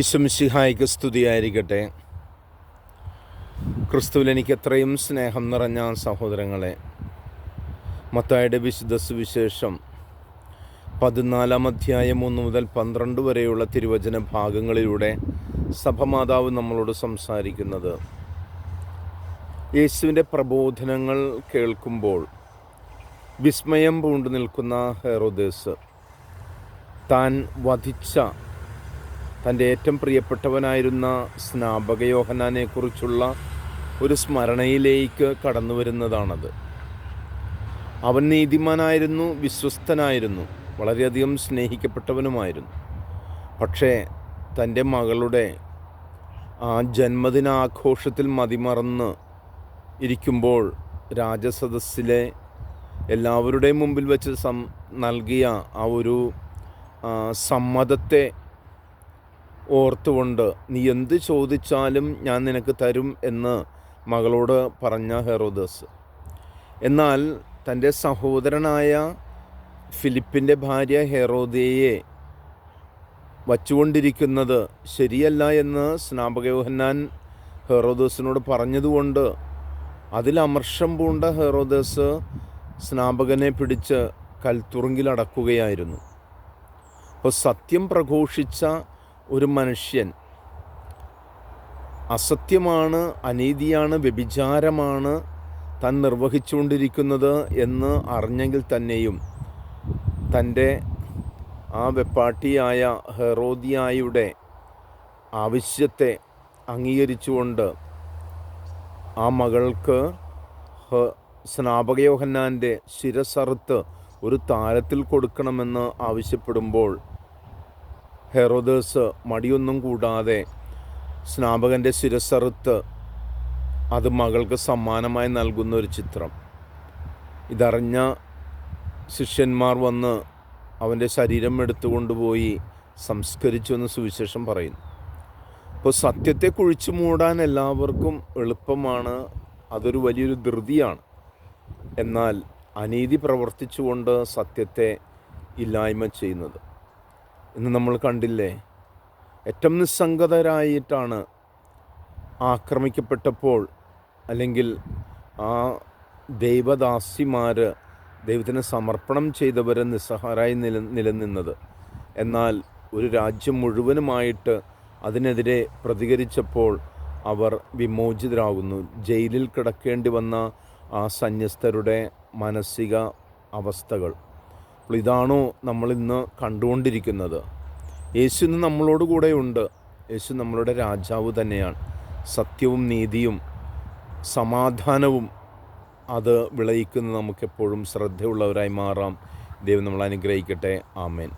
ഈശ്വമിഷിഹായിക്ക് സ്തുതിയായിരിക്കട്ടെ. ക്രിസ്തുവിൽ എനിക്ക് എത്രയും സ്നേഹം നിറഞ്ഞ സഹോദരങ്ങളെ മത്തായുടെ വിശുദ്ധ സുവിശേഷം പതിനാലാം അധ്യായം ഒന്ന് മുതൽ പന്ത്രണ്ട് വരെയുള്ള തിരുവചന ഭാഗങ്ങളിലൂടെ സഭമാതാവ് നമ്മളോട് സംസാരിക്കുന്നത്. യേശുവിന്റെ പ്രബോധനങ്ങൾ കേൾക്കുമ്പോൾ വിസ്മയം പൂണ്ടു നിൽക്കുന്ന ഹെറോദേസ് താൻ വധിച്ച തന്റെ ഏറ്റവും പ്രിയപ്പെട്ടവനായിരുന്ന സ്നാപകയോഹനാനെക്കുറിച്ചുള്ള ഒരു സ്മരണയിലേക്ക് കടന്നു വരുന്നതാണത്. അവൻ നീതിമാനായിരുന്നു വിശ്വസ്തനായിരുന്നു വളരെയധികം സ്നേഹിക്കപ്പെട്ടവനുമായിരുന്നു. പക്ഷേ തന്റെ മകളുടെ ആ ജന്മദിനാഘോഷത്തിൽ മതിമറന്ന് ഇരിക്കുമ്പോൾ രാജസദസ്സിലെ എല്ലാവരുടെയും മുമ്പിൽ വെച്ച് സം നൽകിയ ആ ഒരു സമ്മതത്തെ ഓർത്തുകൊണ്ട് നീ എന്ത് ചോദിച്ചാലും ഞാൻ നിനക്ക് തരും എന്ന് മകളോട് പറഞ്ഞ ഹെറോദസ്. എന്നാൽ തന്റെ സഹോദരനായ ഫിലിപ്പിന്റെ ഭാര്യ ഹെറോദയെ വച്ചുകൊണ്ടിരിക്കുന്നത് ശരിയല്ല എന്ന് സ്നാപകയോഹന്നാൻ ഹെറോദസിനോട് പറഞ്ഞതുകൊണ്ട് അതിൽ അമർഷം പൂണ്ട ഹെറോദസ് സ്നാപകനെ പിടിച്ച് കൽത്തുറുങ്കിലടക്കുകയായിരുന്നു. അപ്പോൾ സത്യം പ്രഘോഷിച്ച ഒരു മനുഷ്യൻ അസത്യമാണ് അനീതിയാണ് വ്യഭിചാരമാണ് താൻ നിർവഹിച്ചുകൊണ്ടിരിക്കുന്നത് എന്ന് അറിഞ്ഞെങ്കിൽ തന്നെയും തന്റെ ആ വെപ്പാട്ടിയായ ഹെറോദിയായുടെ ആവശ്യത്തെ അംഗീകരിച്ചുകൊണ്ട് ആ മകൾക്ക് സ്നാപകയോഹന്നാന്റെ ശിരസറുത്ത് ഒരു താരത്തിൽ കൊടുക്കണമെന്ന് ആവശ്യപ്പെടുമ്പോൾ ഹെറോദേസ് മടിയൊന്നും കൂടാതെ സ്നാപകന്റെ ശിരസറുത്ത് അത് മകൾക്ക് സമ്മാനമായി നൽകുന്ന ഒരു ചിത്രം. ഇതറിഞ്ഞ ശിഷ്യന്മാർ വന്ന് അവന്റെ ശരീരം എടുത്തുകൊണ്ടുപോയി സംസ്കരിച്ചു എന്ന് സുവിശേഷം പറയുന്നു. അപ്പോൾ സത്യത്തെ കുഴിച്ചു മൂടാൻ എല്ലാവർക്കും എളുപ്പമാണ് അതൊരു വലിയൊരു ധൃതിയാണ്. എന്നാൽ അനീതി പ്രവർത്തിച്ചുകൊണ്ട് സത്യത്തെ ഇല്ലായ്മ ചെയ്യുന്നത്. ഇന്ന് നമ്മൾ കണ്ടില്ലേ? ഏറ്റവും നിസ്സംഗതരായിട്ടാണ് ആക്രമിക്കപ്പെട്ടപ്പോൾ അല്ലെങ്കിൽ ആ ദൈവദാസിമാർ ദൈവത്തിന് സമർപ്പണം ചെയ്തവരെ നിസ്സഹാരായി നില നിലനിന്നത്. എന്നാൽ ഒരു രാജ്യം മുഴുവനുമായിട്ട് അതിനെതിരെ പ്രതികരിച്ചപ്പോൾ അവർ വിമോചിതരാകുന്നു ജയിലിൽ കിടക്കേണ്ടി വന്ന ആ സന്യസ്തരുടെ മാനസിക അവസ്ഥകൾ. അപ്പോൾ ഇതാണോ നമ്മൾ ഇന്ന് കണ്ടുകൊണ്ടിരിക്കുന്നത്. യേശു ഇന്ന് നമ്മളോട് കൂടെയുണ്ട്. യേശു നമ്മളുടെ രാജാവ് തന്നെയാണ്. സത്യവും നീതിയും സമാധാനവും അത് വിളയിക്കുന്ന നമുക്കെപ്പോഴും ശ്രദ്ധയുള്ളവരായി മാറാം. ദൈവം നമ്മൾ അനുഗ്രഹിക്കട്ടെ. ആമേൻ.